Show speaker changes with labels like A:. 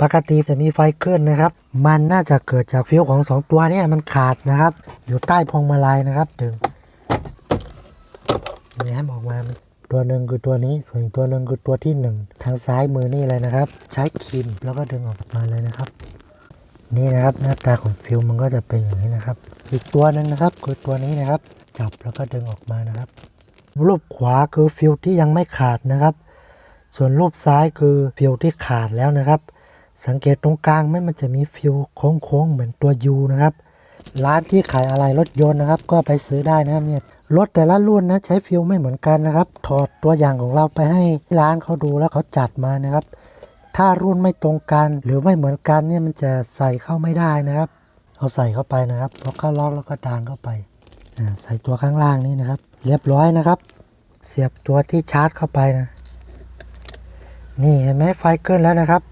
A: ปกติจะมีไฟขึ้นนะครับ มันน่าจะเกิดจากฟิวของสองตัวนี่มันขาดนะครับ อยู่ใต้พวงมาลัยนะครับดึงนี่ให้ออกมาตัวหนึ่งคือตัวนี้ ส่วนอีกตัวหนึ่งคือตัวที่หนึ่งทางซ้ายมือนี่เลยนะครับ ใช้ครีมแล้วก็ดึงออกมาเลยนะครับ นี่นะครับหน้าตาของฟิวมันก็จะเป็นอย่างนี้นะครับ อีกตัวหนึ่งนะครับคือตัวนี้นะครับ จับแล้วก็ดึงออกมานะครับ รูปขวาคือฟิวที่ยังไม่ขาดนะครับ ส่วนรูปซ้ายคือฟิวที่ขาดแล้วนะครับ สังเกตตรงกลางไหม่มันจะมีฟิวโค้งๆเหมือนตัวยูนะครับ ร้านที่ขายอะไรรถยนต์นะครับ ก็ไปซื้อได้นะครับเนี่ยรถแต่ละรุ่นนะใช้ฟิวไม่เหมือนกันนะครับ ถอดตัวอย่างของเราไปให้ร้านเขาดูแล้วเขาจัดมานะครับ ถ้ารุ่นไม่ตรงกันหรือไม่เหมือนกันเนี่ยมันจะใส่เข้าไม่ได้นะครับ เอาใส่เข้าไปนะครับพอเข้าล็อกแล้วก็ดานเข้าไปใส่ตัวข้างล่างนี้นะครับ เรียบร้อยนะครับ เสียบตัวที่ชาร์จเข้าไปนะ นี่เห็นไหมไฟเกินแล้วนะครับ